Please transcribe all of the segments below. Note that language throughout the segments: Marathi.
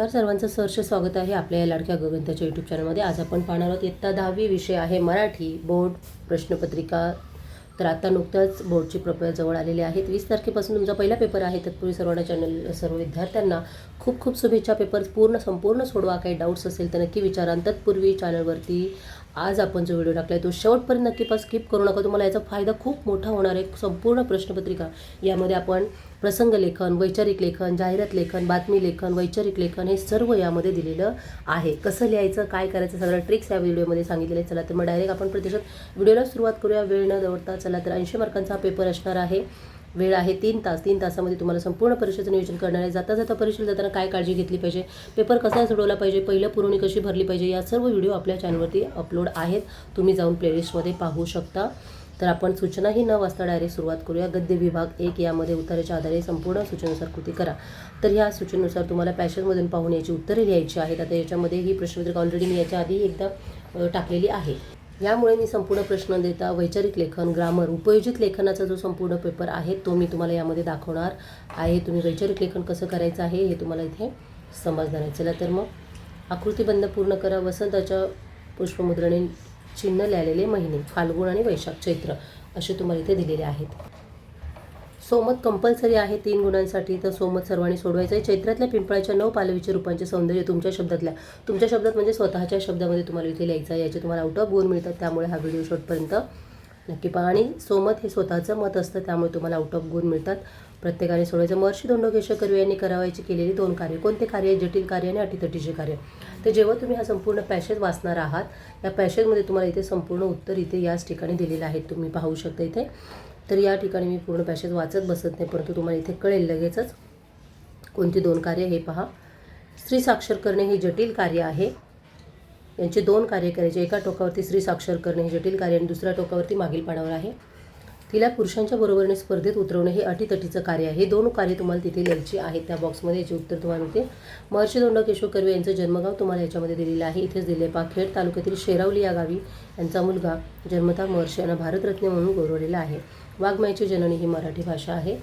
नमस्कार. सर्वांचं सहर्ष स्वागत आहे आपल्या या लाडक्या गोविंदाच्या यूट्यूब चॅनलमध्ये आज आपण पाहणार आहोत इयत्ता दहावी विषय आहे मराठी बोर्ड प्रश्नपत्रिका. तर आता नुकत्याच बोर्डची प्रक्रिया जवळ आलेली आहेत वीस तारखेपासून तुमचा पहिला पेपर आहे. तत्पूर्वी सर्वांना चॅनल सर्व विद्यार्थ्यांना खूप खूप शुभेच्छा. पेपर पूर्ण संपूर्ण सोडवा. काही डाऊट्स असेल तर नक्की विचारा. तत्पूर्वी चॅनलवरती आज आपण जो व्हिडिओ टाकला आहे तो शेवटपर्यंत नक्की पण स्किप करू नका. तुम्हाला याचा फायदा खूप मोठा होणार आहे. संपूर्ण प्रश्नपत्रिका यामध्ये आपण प्रसंग लेखन वैचारिक लेखन जाहिरात लेखन बातमी लेखन वैचारिक लेखन हे सर्व यामध्ये दिलेलं आहे. कसं लिहायचं काय करायचं सगळं ट्रिक्स या व्हिडिओमध्ये सांगितलेले चला तर मग डायरेक्ट आपण प्रत्यक्षात व्हिडिओला सुरुवात करूया. वेळ न दवडता चला तर ऐंशी मार्कांचा हा पेपर असणार आहे. वेळ आहे तीन तास. तीन तासामध्ये तुम्हाला संपूर्ण परीक्षेचं नियोजन करणार आहे. जाता जाता परीक्षेला जाताना काय काळजी घेतली पाहिजे? पेपर कसा सोडवला पाहिजे? पहिलं पुरवणी कशी भरली पाहिजे? या सर्व व्हिडिओ आपल्या चॅनलवरती अपलोड आहेत. तुम्ही जाऊन प्लेलिस्टमध्ये पाहू शकता. तर आपण सूचनाही न वाचता डायरेक्ट सुरुवात करूया. गद्य विभाग एक यामध्ये उत्तराच्या आधारे संपूर्ण सूचनेनुसार कृती करा. तर ह्या सूचनेनुसार तुम्हाला पॅशनमधून पाहून याची उत्तरे लिहायची आहेत. आता याच्यामध्ये ही प्रश्नपत्रिका ऑलरेडी मी याच्या आधी एकदा टाकलेली आहे. यामुळे मी संपूर्ण प्रश्न देता वैचारिक लेखन ग्रामर उपयोजित लेखनाचा जो संपूर्ण पेपर आहे तो मी तुम्हाला यामध्ये दाखवणार आहे. तुम्ही वैचारिक लेखन कसं करायचं आहे हे तुम्हाला इथे समजणार आहे. चला तर मग आकृतीबंध पूर्ण करा. वसंताच्या पुष्पमुद्रणे चिन्ह लिहिलेले महिने फाल्गुन आणि वैशाख चैत्र असे तुम्हाला इथे दिलेले आहेत. सोमत कंपल्सरी आहे तीन गुणांसाठी. तर सोमत सर्वांनी सोडवायचं आहे. चैत्रातल्या पिंपळाच्या नऊ पालवीच्या रूपांचे सौंदर्य तुमच्या शब्दातल्या तुमच्या शब्दात म्हणजे स्वतःच्या शब्दामध्ये तुम्हाला इथे लिहायचं आहे. याचे तुम्हाला आउट ऑफ गुण मिळतात. त्यामुळे हा व्हिडिओ शॉटपर्यंत नक्की पहा. आणि सोमत हे स्वतःचं मत असतं त्यामुळे तुम्हाला आउट ऑफ गुण मिळतात. प्रत्येकाने सोडवायचं महर्षी दोंडोकेश्वर कर्वे यांनी करावायची केलेली दोन कार्य. कोणते कार्य? जटिल कार्य आणि अटीतटीचे कार्य. तर जेव्हा तुम्ही हा संपूर्ण पॅशेज वाचणार आहात या पॅशेजमध्ये तुम्हाला इथे संपूर्ण उत्तर इथे याच ठिकाणी दिलेलं आहे. तुम्ही पाहू शकता इथे. तर या ठिकाणी मी पूर्ण पॅशेज वाचत बसत नाही परंतु तुम्हाला इथे कळेल लगेचच. कोणती दोन कार्य? हे पहा. स्त्री साक्षर करणे हे जटिल कार्य आहे. यांचे दोन कार्य करायचे. एका टोकावरती स्त्री साक्षर करणे हे जटिल कार्य आणि दुसऱ्या टोकावरती मागील पानावर आहे. तिला पुरुषांच्या बरोबरीने स्पर्धेत उतरवणे हे अटीतटीचं कार्य आहे. हे दोन कार्य तुम्हाला तिथे लिहायची आहेत. त्या बॉक्समध्ये याचे उत्तर तुम्हाला मिळते. महर्षी दोंडा केशव कर्वे यांचं जन्मगाव तुम्हाला याच्यामध्ये दिलेलं आहे. इथेच दिले पाखेड तालुक्यातील शेरावली या गावी यांचा मुलगा जन्मता महर्षी यांना भारतरत्न म्हणून गौरवलेला आहे. वाघमयाची जननी ही मराठी भाषा आहे.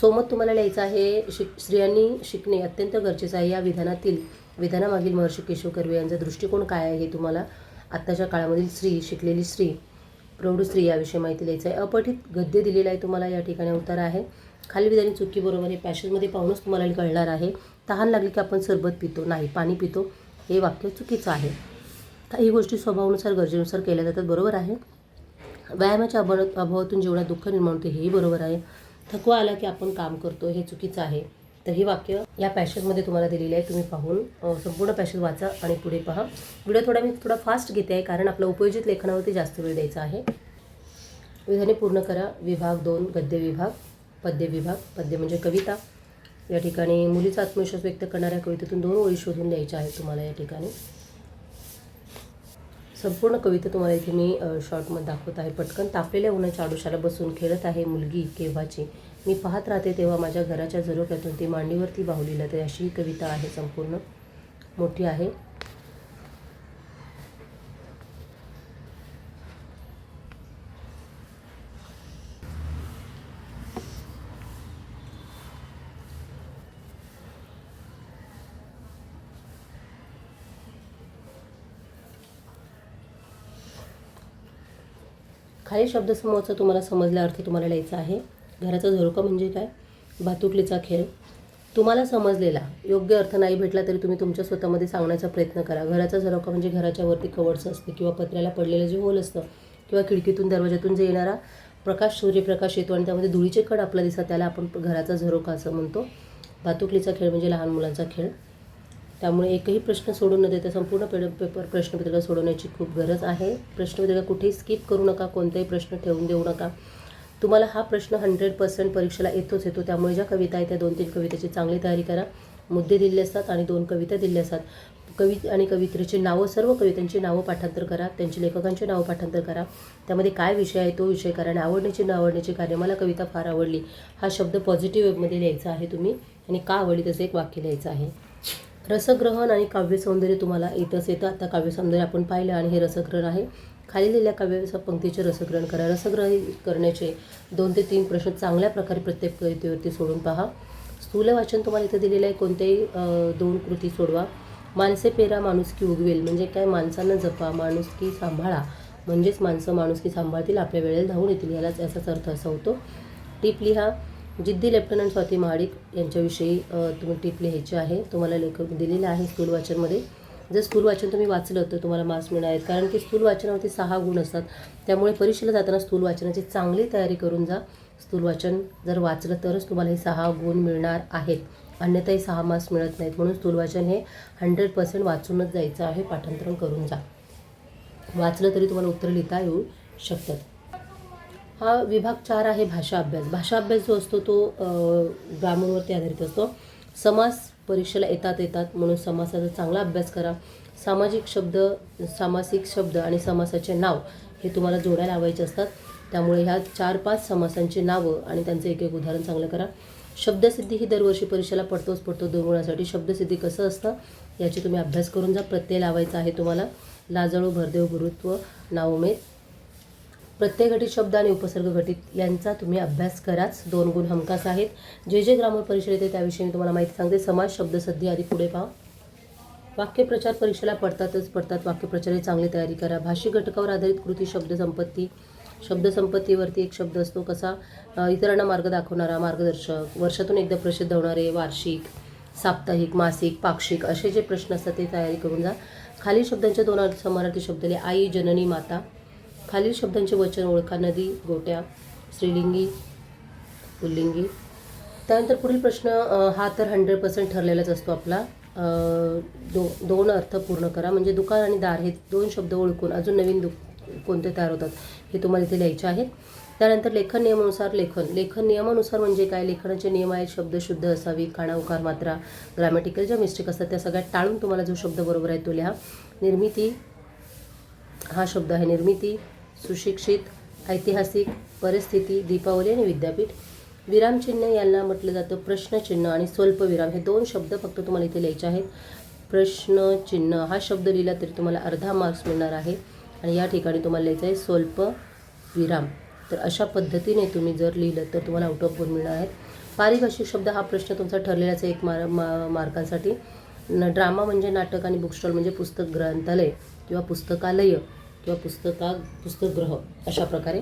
सोमत तुम्हाला लिहायचं आहे. शिक स्त्रियांनी शिकणे अत्यंत गरजेचं आहे. या विधानातील विधानामागील महर्षी केशव कर्वे यांचा दृष्टिकोन काय आहे हे तुम्हाला आत्ताच्या काळामधील स्त्री शिकलेली स्त्री प्रौढ स्त्री याविषयी माहिती द्यायचं आहे. अपठित गद्य दिलेलं आहे तुम्हाला या ठिकाणी उत्तर आहे. खाली विधानी चुकीबरोबर हे पॅशेजमध्ये पाहूनच तुम्हाला कळणार आहे. तहान लागली की आपण सरबत पितो नाही पाणी पितो हे वाक्य चुकीचं आहे. काही गोष्टी स्वभावानुसार गरजेनुसार केल्या जातात बरोबर आहे? व्यायामाच्या अभाव अभावातून जीवनात दुःख निर्माण होते हेही बरोबर आहे. थकवा आला की आपण काम करतो हे चुकीचं आहे. तर ही वाक्य या पॅशेजमध्ये तुम्हाला दिलेली आहे तुम्ही पाहून संपूर्ण पॅशेज वाचा आणि पुढे पहा. व्हिडिओ थोडा मी थोडा फास्ट घेते आहे कारण आपलं उपयोजित लेखनावरती जास्त वेळ द्यायचा आहे. विधाने पूर्ण करा. विभाग दोन गद्य विभाग पद्य विभाग. पद्य म्हणजे कविता. या ठिकाणी मुलीचा आत्मविश्वास व्यक्त करणाऱ्या कवितेतून दोन ओळी शोधून द्यायच्या आहेत तुम्हाला या ठिकाणी. संपूर्ण कविता तुम्हाला इथे मी शॉर्टमध्ये दाखवत आहे. पटकन तापलेल्या उन्हाच्या आडोशाला बसून खेळत आहे मुलगी केव्हाची? मी पाहत राहते तेव्हा माझ्या घराच्या झरोक्यातून ती मांडीवरती बाहुलीला ते अशी ही कविता आहे संपूर्ण. मोठी आहे. खालील शब्दसमूहाचा तुम्हाला समजल्यावरती तुम्हाला लिहायचं आहे. घराचा झरोका म्हणजे काय? भातुकलीचा खेळ. तुम्हाला समजलेला. योग्य अर्थ नाही भेटला तरी तुम्ही तुमच्या स्वतःमध्ये सांगण्याचा प्रयत्न करा. घराचा झरोका म्हणजे घराच्या वरती कवडचं असते किंवा पत्र्याला पडलेलं जे होल असतं किंवा खिडकीतून दरवाजातून जे येणारा प्रकाश सूर्यप्रकाश येतो आणि त्यामध्ये धुळीचे कड आपला दिसतात त्याला आपण घराचा झरोका असं म्हणतो. भातुकलीचा खेळ म्हणजे लहान मुलांचा खेळ. त्यामुळे एकही प्रश्न सोडून न देता संपूर्ण पेड पेपर प्रश्नपत्रिका सोडवण्याची खूप गरज आहे. प्रश्नपत्रिका कुठेही स्किप करू नका. कोणताही प्रश्न ठेवून देऊ नका. तुम्हाला हा प्रश्न हंड्रेड पर्सेंट परीक्षेला येतोच येतो. त्यामुळे ज्या कविता आहेत त्या दोन तीन कवितेची चांगली तयारी करा. मुद्दे दिले असतात आणि दोन कविता दिल्या असतात. कवी आणि कवित्रीची नावं सर्व कवितांची नावं पाठांतर करा. त्यांची लेखकांची नावं पाठांतर करा. त्यामध्ये काय विषय आहे तो विषय करा. आणि आवडण्याची न आवडण्याची कार्य मला कविता फार आवडली. हा शब्द पॉझिटिव्ह वेबमध्ये लिहायचा आहे तुम्ही. आणि का आवडली त्याचं एक वाक्य लिहायचं आहे. रसग्रहण आणि काव्यसौंदर्य तुम्हाला येतच येतं. आता काव्यसौंदर्य आपण पाहिलं आणि हे रसग्रहण आहे. खाली दिलेल्या काव्याचा पंक्तीचे रसग्रहण करा. रसग्रहण करण्याचे दोन ते तीन प्रश्न चांगल्या प्रकारे प्रत्येक कवितेवरती सोडून पहा. स्थूल वाचन तुम्हाला इथं दिलेलं आहे. कोणत्याही दोन कृती सोडवा. माणसे पेरा माणुसकी उगवेल. म्हणजे काय? माणसांना जपा माणुसकी सांभाळा. म्हणजेच माणसं माणुसकी सांभाळतील आपल्या वेळेला धावून येतील. यालाच याचाच अर्थ असा होतो. टीप लिहा. जिद्दी लेफ्टनंट स्वाती महाडिक यांच्याविषयी तुम्ही टीप लिहायची आहे. तुम्हाला लेखक दिलेलं आहे स्थूल वाचनमध्ये. जर स्थूल वाचन तुम्ही वाचलं तर तुम्हाला मार्क्स मिळणार आहेत. कारण की स्थूल वाचनावरती सहा गुण असतात. त्यामुळे परीक्षेला जाताना स्थूल वाचनाची चांगली तयारी करून जा. स्थूल वाचन जर वाचलं तरच तुम्हाला हे सहा गुण मिळणार आहेत. अन्यथा हे सहा मार्क्स मिळत नाहीत. म्हणून स्थूल वाचन हे हंड्रेड पर्सेंट वाचूनच जायचं आहे. पाठांतरण करून जा. वाचलं तरी तुम्हाला उत्तर लिहिता येऊ शकतात. हा विभाग चार आहे भाषा अभ्यास. भाषा अभ्यास जो असतो तो ग्रामरवरती आधारित असतो. समास परीक्षेला येतात येतात. म्हणून समासाचा चांगला अभ्यास करा. सामाजिक शब्द सामासिक शब्द आणि समासाचे नाव हे तुम्हाला जोड्या लावायचे असतात. त्यामुळे ह्या चार पाच समासांची नावं आणि त्यांचं एक एक उदाहरण चांगलं करा. शब्दसिद्धी ही दरवर्षी परीक्षेला पडतोच पडतो. दोन शब्दसिद्धी कसं असतं याची तुम्ही अभ्यास करून जा. प्रत्यय लावायचा आहे तुम्हाला. लाजळू भरदेव गुरुत्व नावमेद प्रत्यय घटित शब्द आणि उपसर्ग घटित यांचा तुम्ही अभ्यास कराच. दोन गुण हमखास आहेत. जे जे ग्रामर परीक्षा येते त्याविषयी मी तुम्हाला माहिती सांगते. समाज शब्दसद्धी आधी पुढे पहा. वाक्यप्रचार परीक्षेला पडतातच पडतात. वाक्यप्रचाराची चांगली तयारी करा. भाषिक घटकावर आधारित कृती शब्दसंपत्ती शब्दसंपत्तीवरती एक शब्द असतो कसा? इतरांना मार्ग दाखवणारा मार्गदर्शक. वर्षातून एकदा प्रसिद्ध होणारे वार्षिक साप्ताहिक मासिक पाक्षिक असे जे प्रश्न असतात ते तयारी करून जा. खालील शब्दांचे दोन अर्थ मराठी शब्द लिहा. आई जननी माता. खालील शब्दांचे वचन ओळखा. नदी गोट्या स्त्रीलिंगी पुल्लिंगी. त्यानंतर पुढील प्रश्न हा तर हंड्रेड पर्सेंट ठरलेलाच असतो आपला. दो दोन अर्थ पूर्ण करा. म्हणजे दुकान आणि दार हे दोन शब्द ओळखून अजून नवीन दु कोणते तयार होतात हे तुम्हाला इथे लिहायचे आहेत. त्यानंतर लेखन नियमानुसार लेखन. लेखन नियमानुसार म्हणजे काय? लेखनाचे नियम आहेत शब्द शुद्ध असावी काना मात्रा ग्रॅमॅटिकल ज्या मिस्टेक असतात त्या सगळ्या टाळून तुम्हाला जो शब्द बरोबर आहे तो लिहा. निर्मिती हा शब्द आहे निर्मिती. सुशिक्षित ऐतिहासिक परिस्थिती दीपावली आणि विद्यापीठ. विरामचिन्ह यांना म्हटलं जातं प्रश्नचिन्ह आणि स्वल्पविराम हे दोन शब्द फक्त तुम्हाला इथे लिहायचे आहेत. प्रश्नचिन्ह हा शब्द लिहिला तरी तुम्हाला अर्धा मार्क्स मिळणार आहे. आणि या ठिकाणी तुम्हाला लिहायचं आहे स्वल्प विराम. तर अशा पद्धतीने तुम्ही जर लिहिलं तर तुम्हाला आउट ऑफ गुण मिळणार आहेत. पारिभाषिक शब्द हा प्रश्न तुमचा ठरलेलाच आहे एक मार मा मार्कांसाठी. न ड्रामा म्हणजे नाटक आणि बुक स्टॉल म्हणजे पुस्तक ग्रंथालय किंवा पुस्तकालय. किंवा पुस्तका पुस्तकग्रह अशा प्रकारे.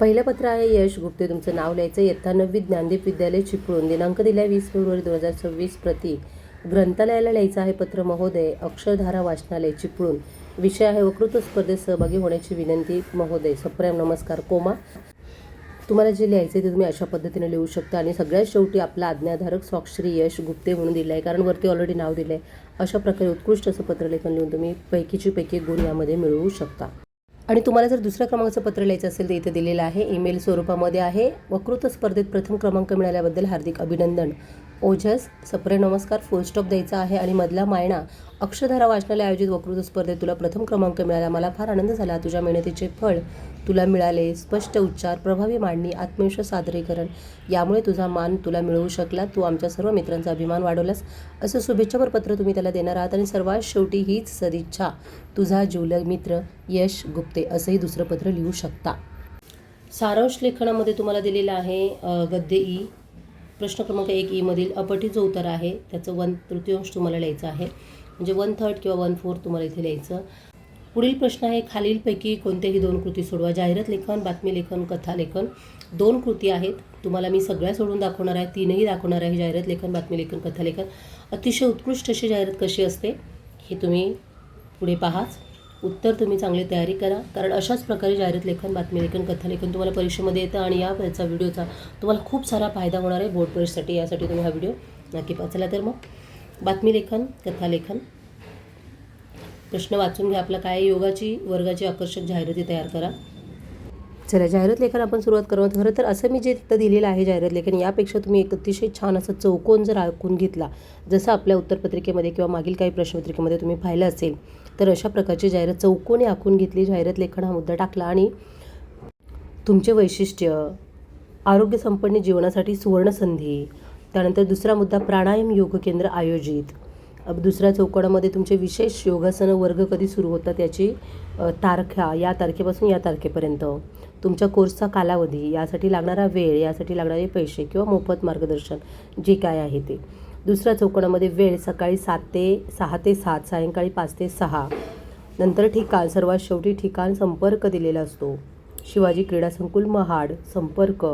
पहिलं पत्र आहे यश गुप्ते तुमचं नाव लिहायचं. इयत्ता नववी ज्ञानदीप विद्यालय चिपळूण. दिनांक दिला वीस फेब्रुवारी दोन हजार सव्वीस प्रति. ग्रंथालयाला लिहायचं आहे पत्र महोदय अक्षरधारा वाचनालय चिपळूण. विषय आहे वकृत स्पर्धेत सहभागी होण्याची विनंती महोदय. सप्रेम नमस्कार. कोमा. तुम्हाला जे लिहायचं आहे ते तुम्ही अशा पद्धतीने लिहू शकता. आणि सगळ्यात शेवटी आपला आज्ञाधारक स्वाक्षरी यश गुप्ते म्हणून दिलं आहे कारण वरती ऑलरेडी नाव दिलं आहे अशा प्रकारे उत्कृष्ट असं पत्रलेखन लिहून तुम्ही पैकीची पैकी गुण यामध्ये मिळवू शकता. आणि तुम्हाला जर दुसऱ्या क्रमांकाचं पत्र लिहायचं असेल तर इथे दिलेलं आहे ईमेल स्वरूपामध्ये आहे. वकृत स्पर्धेत प्रथम क्रमांक मिळाल्याबद्दल हार्दिक अभिनंदन. ओझस सप्रे नमस्कार फुल स्टॉप द्यायचा आहे. आणि मधला मायणा अक्षरधारा वाचनालय आयोजित वकृत स्पर्धेत तुला प्रथम क्रमांक मिळाला. मला फार आनंद झाला. तुझ्या मेहनतीचे फळ तुला मिळाले. स्पष्ट उच्चार प्रभावी मांडणी आत्मविश्वास सादरीकरण. यामुळे तुझा मान तुला मिळवू शकला. तू आमच्या सर्व मित्रांचा अभिमान वाढवलास. असं शुभेच्छापर पत्र तुम्ही त्याला देणार आहात आणि सर्वात शेवटी हीच सदिच्छा. तुझा जिवलग मित्र यश गुप्ते असंही दुसरं पत्र लिहू शकता. सारांश लेखनामध्ये तुम्हाला दिलेलं आहे गद्य ई. प्रश्न क्रमांक एक ईमधील अपठित जो उत्तर आहे त्याचं वन तृतीयांश तुम्हाला लिहायचं आहे. म्हणजे वन थर्ड किंवा वन फोर्थ तुम्हाला इथे लिहायचं. पुढील प्रश्न आहे खालीलपैकी कोणत्याही दोन कृती सोडवा. जाहिरात लेखन बातमी लेखन कथा लेखन. दोन कृती आहेत. तुम्हाला मी सगळ्या सोडून दाखवणार आहे तीनही दाखवणार आहे जाहिरात लेखन बातमी लेखन कथा लेखन. अतिशय उत्कृष्ट अशी जाहिरात कशी असते हे तुम्ही पुढे पाहाच. उत्तर तुम्ही चांगली तयारी करा. कारण अशाच प्रकारे जाहिरात लेखन बातमी लेखन कथा लेखन तुम्हाला परीक्षेमध्ये येतं आणि या याचा व्हिडिओचा तुम्हाला खूप सारा फायदा होणार आहे. बोर्ड परीक्षेसाठी यासाठी तुम्ही हा व्हिडिओ नक्की पाचला तर मग. बातमी लेखन कथा लेखन. प्रश्न वाचून घ्या आपला काय योगाची वर्गाची आकर्षक जाहिराती तयार करा. चला जाहिरात लेखन आपण सुरुवात करू. खरं तर असं मी जे तिथं दिलेलं आहे जाहिरात लेखन यापेक्षा तुम्ही एक अतिशय छान असं चौकोन जर आखून घेतला जसं आपल्या उत्तरपत्रिकेमध्ये किंवा मागील काही प्रश्नपत्रिकेमध्ये तुम्ही पाहिलं असेल तर अशा प्रकारची जाहिरात चौकोने आखून घेतली. जाहिरात लेखन हा मुद्दा टाकला आणि तुमचे वैशिष्ट्य आरोग्य संपन्न जीवनासाठी सुवर्णसंधी त्यानंतर दुसरा मुद्दा प्राणायाम योग केंद्र आयोजित. दुसऱ्या चौकडामध्ये तुमचे विशेष योगासनं वर्ग कधी सुरू होतात याची तारखा या तारखेपासून या तारखेपर्यंत. तुमच्या कोर्सचा कालावधी यासाठी लागणारा वेळ यासाठी लागणारे पैसे किंवा मोफत मार्गदर्शन जे काय आहे ते. दुसऱ्या चौकोनामध्ये वेळ सकाळी सात ते सहा ते सात सायंकाळी पाच ते सहा. नंतर ठिकाण सर्वात शेवटी ठिकाण संपर्क दिलेला असतो. शिवाजी क्रीडा संकुल महाड संपर्क.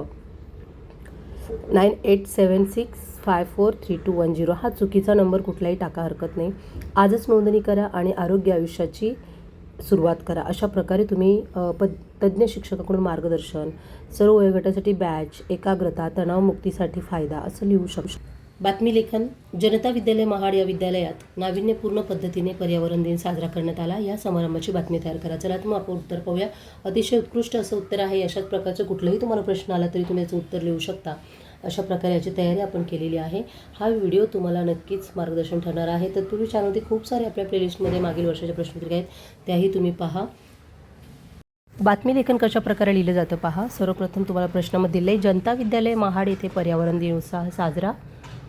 Nine eight seven six five four three two one zero हा चुकीचा नंबर कुठलाही टाका हरकत नाही आजच नोंदणी करा आणि आरोग्य आयुष्याची सुरुवात करा अशा प्रकारे तुम्ही पद तज्ज्ञ शिक्षकाकडून मार्गदर्शन सर्व वयोगटासाठी बॅच एकाग्रता तणावमुक्तीसाठी फायदा असं लिहू शकतो बातमी लेखन जनता विद्यालय महाड या विद्यालयात नाविन्यपूर्ण पद्धतीने पर्यावरण दिन साजरा करण्यात आला या समारंभाची बातमी तयार करा चला तुम्ही मग आपण उत्तर पाहूया अतिशय उत्कृष्ट असं उत्तर आहे अशाच प्रकारचं कुठलंही तुम्हाला प्रश्न आला तरी तुम्ही याचं उत्तर लिहू शकता अशा प्रकारे याची तयारी आपण केलेली आहे. हा व्हिडिओ तुम्हाला नक्कीच मार्गदर्शन ठरणार आहे. तर तुम्ही चॅनलमध्ये खूप सारे आपल्या प्लेलिस्टमध्ये मागील वर्षाच्या प्रश्नपत्रिका आहेत त्याही तुम्ही पहा. बातमी लेखन कशा प्रकारे लिहिलं जातं पहा. सर्वप्रथम तुम्हाला प्रश्नामध्ये दिले जनता विद्यालय महाड येथे पर्यावरण दिन उत्साह साजरा.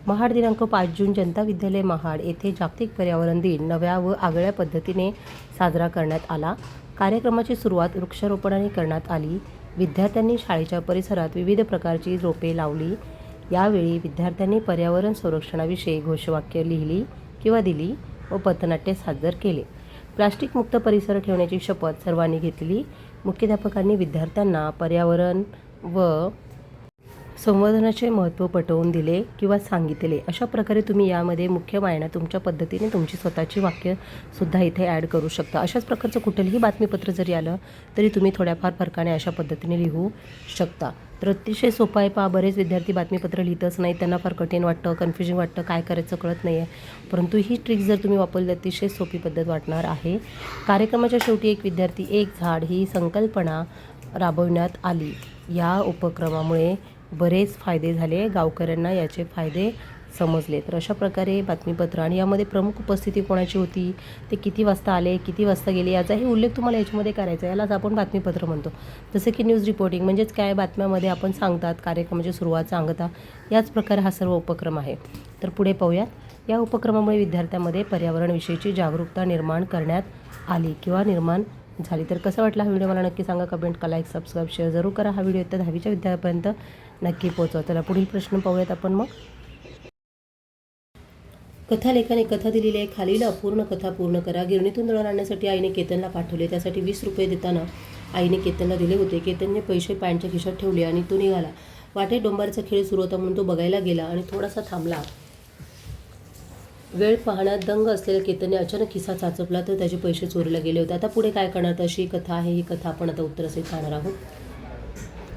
महाड दिनांक पाच जून जनता विद्यालय महाड येथे जागतिक पर्यावरण दिन नव्या व आगळ्या पद्धतीने साजरा करण्यात आला. कार्यक्रमाची सुरुवात वृक्षारोपणाने करण्यात आली. विद्यार्थ्यांनी शाळेच्या परिसरात विविध प्रकारची रोपे लावली. यावेळी विद्यार्थ्यांनी पर्यावरण संरक्षणाविषयी घोषवाक्य लिहिली किंवा दिली व पथनाट्य सादर केले. प्लास्टिकमुक्त परिसर ठेवण्याची शपथ सर्वांनी घेतली. मुख्याध्यापकांनी विद्यार्थ्यांना पर्यावरण व संवर्धनाचे महत्त्व पटवून दिले किंवा सांगितले अशा प्रकारे तुम्ही यामध्ये मुख्य मायना तुमच्या पद्धतीने तुमची स्वतःची वाक्यसुद्धा इथे ॲड करू शकता. अशाच प्रकारचं कुठलंही बातमीपत्र जरी आलं तरी तुम्ही थोड्याफार फरकाने अशा पद्धतीने लिहू शकता. तर अतिशय सोपं आहे पहा बरेच विद्यार्थी बातमीपत्र लिहितच नाही त्यांना फार कठीण वाटतं कन्फ्युजिंग वाटतं काय करायचं कळत नाही आहे परंतु ही ट्रिक जर तुम्ही वापरली अतिशय सोपी पद्धत वाटणार आहे. कार्यक्रमाच्या शेवटी एक विद्यार्थी एक झाड ही संकल्पना राबवण्यात आली. या उपक्रमामुळे बरेच फायदे झाले. गावकऱ्यांना याचे फायदे समजले. तर अशा प्रकारे बातमीपत्र आणि यामध्ये प्रमुख उपस्थिती कोणाची होती? ते किती वाजता आले? किती वाजता गेले? याचाही उल्लेख तुम्हाला याच्यामध्ये करायचा आहे. यालाच आपण बातमीपत्र म्हणतो. जसं की न्यूज रिपोर्टिंग म्हणजेच काय? बातम्यामध्ये आपण सांगतात कार्यक्रमाची म्हणजे सुरुवात सांगता. याच प्रकारे हा सर्व उपक्रम आहे. तर पुढे पाहूयात. या उपक्रमामुळे विद्यार्थ्यांमध्ये पर्यावरणविषयीची जागरूकता निर्माण करण्यात आली किंवा निर्माण झाली. तर कसं वाटला हा व्हिडिओ? मला नक्की सांगा. कमेंट करा लाईक सबस्क्राईब शेअर जरूर करा. हा व्हिडिओ तर दहावीच्या विद्यार्थ्यापर्यंत नक्की पोहोचवा. त्याला पुढील प्रश्न पाहूयात आपण मग. कथालेखाने कथा दिलेली आहे. खालील अपूर्ण कथा पूर्ण करा. गिरणीतून दळण आणण्यासाठी आईने केतनला पाठवले. त्यासाठी वीस रुपये देताना आईने केतनला दिले होते. केतनने पैसे पॅन्टच्या खिशात ठेवले आणि तो निघाला. वाटेत डोंबारचा खेळ सुरू होता म्हणून तो बघायला गेला आणि थोडासा थांबला. वेळ पाहण्यात दंग असलेल्या केतनने अचानक खिसा चाचपला तर त्याचे पैसे चोरीला गेले होते. आता पुढे काय करणार? अशी कथा आहे. ही कथा आपण आता उत्तरासहित पाहणार आहोत.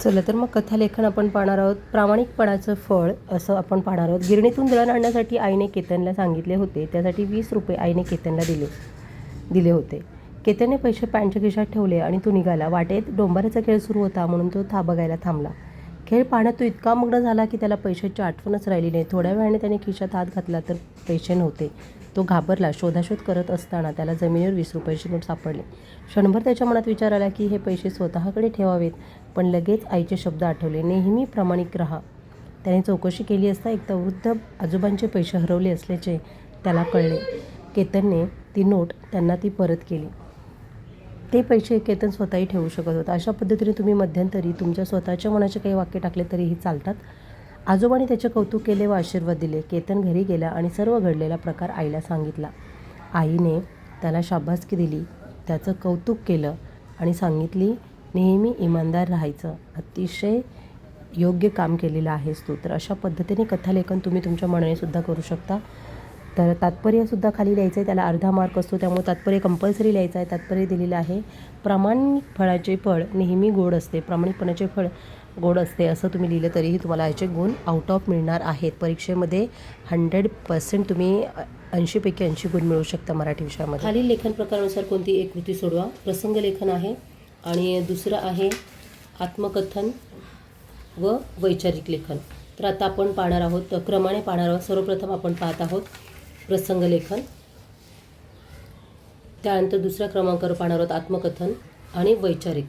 चला तर मग कथालेखन आपण पाहणार आहोत. प्रामाणिकपणाचं फळ असं आपण पाहणार आहोत. गिरणीतून दळण आणण्यासाठी आईने केतनला सांगितले होते. त्यासाठी वीस रुपये आईने केतनला दिले दिले होते. केतनने पैसे पॅन्टच्या खिशात ठेवले आणि तो निघाला. वाटेत डोंबाराचा खेळ सुरू होता म्हणून तो था बघायला थांबला. खेळ पाहण्यात तो इतका मग्न झाला की त्याला पैशाची आठवणच राहिली नाही थोड्या वेळाने त्याने खिशात हात घातला तर पैसे नव्हते. तो घाबरला. शोधाशोध करत असताना त्याला जमिनीवर वीस रुपयाची नोट सापडली. क्षणभर त्याच्या मनात विचार आला की हे पैसे स्वतःकडे ठेवावेत पण लगेच आईचे शब्द आठवले. नेहमी प्रामाणिक राहा. त्याने चौकशी केली असता एक तर वृद्ध आजोबांचे पैसे हरवले असल्याचे त्याला कळले. केतनने ती नोट त्यांना ती परत केली. ते पैसे केतन स्वतःही ठेवू शकत होता. अशा पद्धतीने तुम्ही मध्यंतरी तुमच्या स्वतःच्या मनाचे काही वाक्य टाकले तरीही चालतात. आजोबाने त्याचे कौतुक केले व आशीर्वाद दिले. केतन घरी गेला आणि सर्व घडलेला प्रकार आईला सांगितला. आईने त्याला शाबासकी दिली. त्याचं कौतुक केलं आणि सांगितली नेहमी इमानदार राहायचं. अतिशय योग्य काम केलेलं आहेस तू. तर अशा पद्धतीने कथालेखन तुम्ही तुमच्या मनाने सुद्धा करू शकता तर तात्पर्यसुद्धा खाली लिहायचं आहे. त्याला अर्धा मार्क असतो. त्यामुळे तात्पर्य कंपल्सरी लिहायचं आहे. तात्पर्य दिलेलं आहे. प्रामाणिक फळाचे फळ नेहमी गोड असते. प्रामाणिकपणाचे फळ गोड असते असं तुम्ही लिहिलं तरीही तुम्हाला याचे गुण आउट ऑफ मिळणार आहेत. परीक्षेमध्ये हंड्रेड पर्सेंट तुम्ही ऐंशीपैकी ऐंशी गुण मिळू शकता मराठी विषयामध्ये. खालील लेखन प्रकारानुसार कोणती एक कृती सोडवा? प्रसंग लेखन आहे आणि दुसरं आहे आत्मकथन व वैचारिक लेखन. तर आता आपण पाहणार आहोत क्रमाने पाहणार आहोत सर्वप्रथम आपण पाहत आहोत प्रसंग लेखन त्यानंतर दुसऱ्या क्रमांकावर पाहणार आहोत आत्मकथन आणि वैचारिक.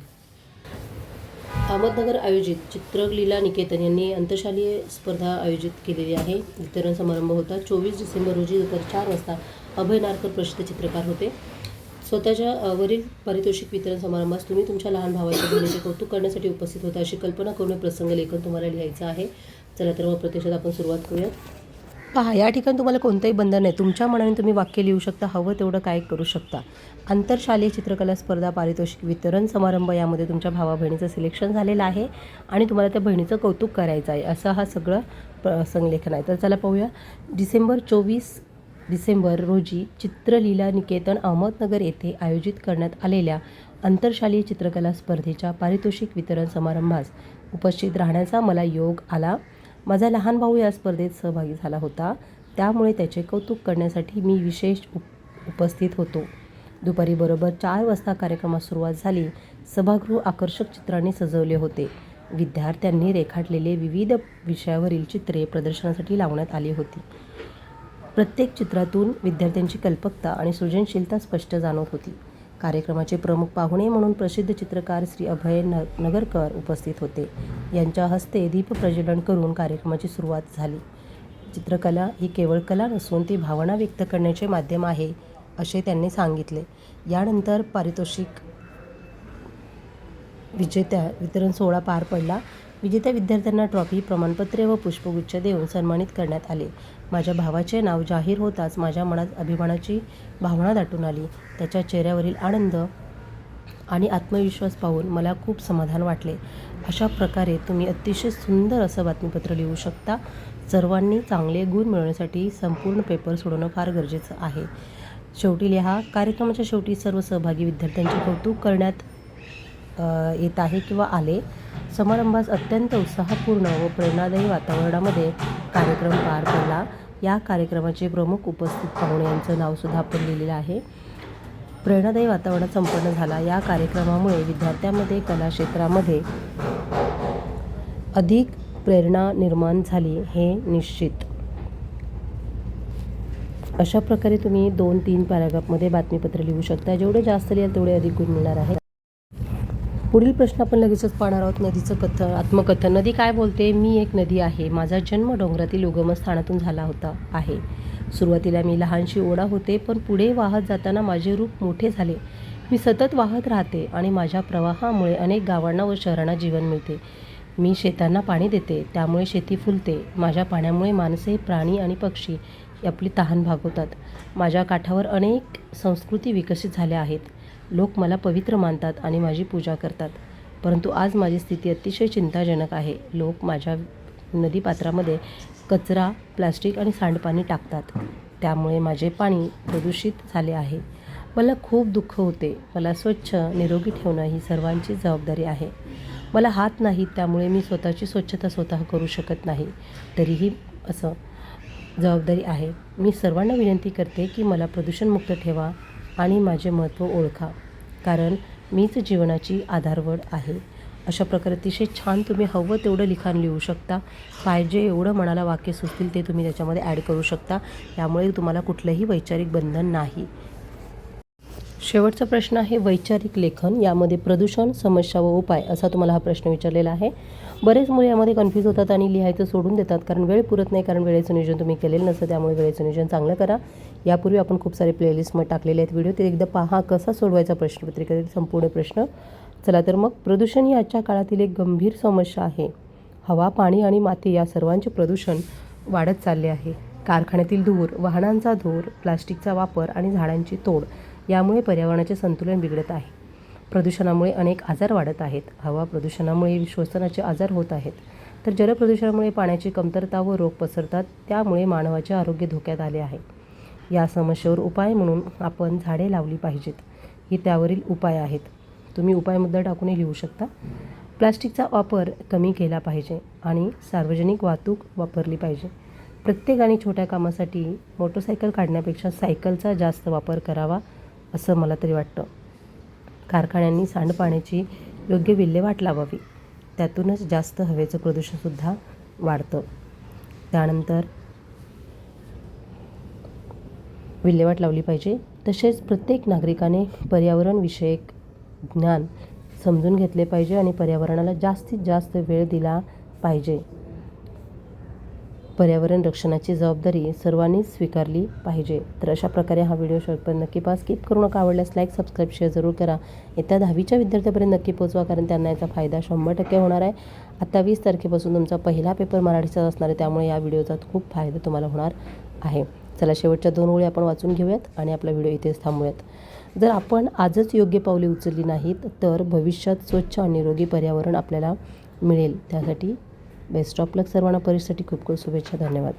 अहमदनगर आयोजित चित्रलीला निकेतन यांनी अंतशालीय स्पर्धा आयोजित केलेली आहे. वितरण समारंभ होता. चोवीस डिसेंबर रोजी दुपारी चार वाजता अभय नारकर प्रसिद्ध चित्रकार होते. स्वतःच्या वरील पारितोषिक वितरण समारंभास तुम्ही तुमच्या लहान भावाच्या बहिणीचे कौतुक करण्यासाठी उपस्थित होता अशी कल्पना करून प्रसंग लेखन तुम्हाला लिहायचं आहे. चला तर मग प्रत्यक्षात आपण सुरुवात करूयात. पहा या ठिकाणी तुम्हाला कोणतंही बंधन नाही. तुमच्या मनाने तुम्ही वाक्य लिहू शकता हवं तेवढं काय करू शकता. आंतरशालेय चित्रकला स्पर्धा पारितोषिक वितरण समारंभ यामध्ये तुमच्या भावा बहिणीचं सिलेक्शन झालेलं आहे आणि तुम्हाला त्या बहिणीचं कौतुक करायचं आहे. असं हा सगळं प्रसंग लेखन आहे. तर चला पाहूया. डिसेंबर चोवीस डिसेंबर रोजी चित्रलीला निकेतन अहमदनगर येथे आयोजित करण्यात आलेल्या आंतरशालेय चित्रकला स्पर्धेच्या पारितोषिक वितरण समारंभास उपस्थित राहण्याचा मला योग आला. माझा लहान भाऊ या स्पर्धेत सहभागी झाला होता. त्यामुळे त्याचे कौतुक करण्यासाठी मी विशेष उप उपस्थित होतो. दुपारी बरोबर चार वाजता कार्यक्रमास सुरुवात झाली. सभागृह आकर्षक चित्रांनी सजवले होते. विद्यार्थ्यांनी रेखाटलेले विविध विषयावरील चित्रे प्रदर्शनासाठी लावण्यात आली होती. प्रत्येक चित्रातून विद्यार्थ्यांची कल्पकता आणि सृजनशीलता स्पष्ट जाणवत होती. कार्यक्रमाचे प्रमुख पाहुणे म्हणून प्रसिद्ध चित्रकार श्री अभय न नगरकर उपस्थित होते. यांच्या हस्ते दीप प्रज्वलन करून कार्यक्रमाची सुरुवात झाली. चित्रकला ही केवळ कला नसून ती भावना व्यक्त करण्याचे माध्यम आहे असे त्यांनी सांगितले. यानंतर पारितोषिक विजेत्या वितरण सोहळा पार पडला. विजेत्या विद्यार्थ्यांना ट्रॉफी प्रमाणपत्रे व पुष्पगुच्छ देऊन सन्मानित करण्यात आले. माझ्या भावाचे नाव जाहीर होताच माझ्या मनात अभिमानाची भावना दाटून आली. त्याच्या चेहऱ्यावरील आनंद आणि आत्मविश्वास पाहून मला खूप समाधान वाटले. अशा प्रकारे तुम्ही अतिशय सुंदर असं बातमीपत्र लिहू शकता. सर्वांनी चांगले गुण मिळवण्यासाठी संपूर्ण पेपर सोडवणं फार गरजेचं आहे. शेवटी लिहा. कार्यक्रमाच्या शेवटी सर्व सहभागी विद्यार्थ्यांचे कौतुक करण्यात येत आहे किंवा आले समारंभास अत्यंत उत्साहपूर्ण व प्रेरणादायी वातावरणामध्ये कार्यक्रम पार पडला. या कार्यक्रमाचे प्रमुख उपस्थित पाहुणे यांचं नावसुद्धा आपण लिहिलेलं आहे. प्रेरणादायी वातावरणात संपन्न झाला. या कार्यक्रमामुळे विद्यार्थ्यांमध्ये कला क्षेत्रामध्ये अधिक प्रेरणा निर्माण झाली हे निश्चित. अशा प्रकारे तुम्ही दोन तीन पॅराग्राफमध्ये बातमीपत्र लिहू शकता. जेवढे जास्त लिहाल तेवढे अधिक गुण मिळणार आहे पुढील प्रश्न आपण लगेचच पाहणार आहोत. नदीचं कथन आत्मकथन. नदी काय बोलते? मी एक नदी आहे. माझा जन्म डोंगरातील उगमस्थानातून झाला होता आहे. सुरुवातीला मी लहानशी ओढा होते पण पुढे वाहत जाताना माझे रूप मोठे झाले. मी सतत वाहत राहते आणि माझ्या प्रवाहामुळे अनेक गावांना व शहरांना जीवन मिळते. मी शेतांना पाणी देते त्यामुळे शेती फुलते. माझ्या पाण्यामुळे माणसे प्राणी आणि पक्षी आपली तहान भागवतात. माझ्या काठावर अनेक संस्कृती विकसित झाल्या आहेत. लोक मला पवित्र मानतात आणि माझी पूजा करतात. परंतु आज माझी स्थिती अतिशय चिंताजनक आहे. लोक माझ्या नदीपात्रामध्ये कचरा प्लास्टिक आणि सांडपाणी टाकतात. त्यामुळे माझे पाणी प्रदूषित झाले आहे. मला खूप दुःख होते. मला स्वच्छ निरोगी ठेवणं ही सर्वांची जबाबदारी आहे. मला हात नाहीत त्यामुळे मी स्वतःची स्वच्छता स्वतः करू शकत नाही. तरीही असं जबाबदारी आहे. मी सर्वांना विनंती करते की मला प्रदूषणमुक्त ठेवा. आणि माझे महत्त्व ओळखा. कारण मीच जीवनाची आधारवड आहे. अशा प्रकारे अतिशय छान तुम्ही हवं तेवढं लिखाण लिहू शकता. पाहिजे एवढं मनाला वाक्य सुचतील ते तुम्ही त्याच्यामध्ये ॲड करू शकता. त्यामुळे तुम्हाला कुठलंही वैचारिक बंधन नाही. शेवटचा प्रश्न आहे वैचारिक लेखन यामध्ये प्रदूषण समस्या व उपाय असा तुम्हाला हा प्रश्न विचारलेला आहे. बरेच मुले यामध्ये कन्फ्यूज होतात आणि लिहायचं सोडून देतात कारण वेळ पुरत नाही कारण वेळेचं नियोजन तुम्ही केलेलं नसतं त्यामुळे वेळेचं नियोजन चांगलं करा. यापूर्वी आपण खूप सारे प्लेलिस्टमध्ये टाकलेले आहेत व्हिडिओ ते एकदा पहा कसा सोडवायचा प्रश्नपत्रिकेतील संपूर्ण प्रश्न. चला तर मग प्रदूषण ही आजच्या काळातील एक गंभीर समस्या आहे. हवा पाणी आणि माती या सर्वांचे प्रदूषण वाढत चालले आहे. कारखान्यातील धूर वाहनांचा धूर प्लास्टिकचा वापर आणि झाडांची तोड यामुळे पर्यावरणाचे संतुलन बिघडत आहे. प्रदूषणामुळे अनेक आजार वाढत आहेत. हवा प्रदूषणामुळे श्वसनाचे आजार होत आहेत. तर जलप्रदूषणामुळे पाण्याची कमतरता व रोग पसरतात त्यामुळे मानवाचे आरोग्य धोक्यात आले आहे. या समस्येवर उपाय म्हणून आपण झाडे लावली पाहिजेत. ही त्यावरील उपाय आहेत. तुम्ही उपाय मुद्दा टाकूनही लिहू शकता. प्लास्टिकचा वापर कमी केला पाहिजे आणि सार्वजनिक वाहतूक वापरली पाहिजे. प्रत्येकाने छोट्या कामासाठी मोटरसायकल काढण्यापेक्षा सायकलचा जास्त वापर करावा. असं मला तरी वाटतं. कारखान्यांनी सांडपाण्याची योग्य विल्हेवाट लावावी. त्यातूनच जास्त हवेचं प्रदूषणसुद्धा वाढतं. त्यानंतर विल्हेवाट लावली पाहिजे. तसेच प्रत्येक नागरिकाने पर्यावरणविषयक ज्ञान समजून घेतले पाहिजे आणि पर्यावरणाला जास्तीत जास्त वेळ दिला पाहिजे. पर्यावरण रक्षणाची जबाबदारी सर्वांनीच स्वीकारली पाहिजे. तर अशा प्रकारे हा व्हिडिओ शेवटपर्यंत नक्की पास स्किप करू नका. आवडल्यास लाईक सबस्क्राईब शेअर जरूर करा. येत्या दहावीच्या विद्यार्थ्यापर्यंत नक्की पोहोचवा कारण त्यांना याचा फायदा शंभर टक्के होणार आहे. आता वीस तारखेपासून तुमचा पहिला पेपर मराठीचा असणार आहे. त्यामुळे या व्हिडिओचा खूप फायदा तुम्हाला होणार आहे. चला शेवटच्या दोन ओळी आपण वाचून घेऊयात आणि आपला व्हिडिओ इथेच थांबूयात. जर आपण आजच योग्य पावले उचलली नाहीत तर भविष्यात स्वच्छ आणि निरोगी पर्यावरण आपल्याला मिळेल. त्यासाठी बेस्ट ऑफ लक सर्वांना परीक्षेसाठी खूप खूप शुभेच्छा धन्यवाद.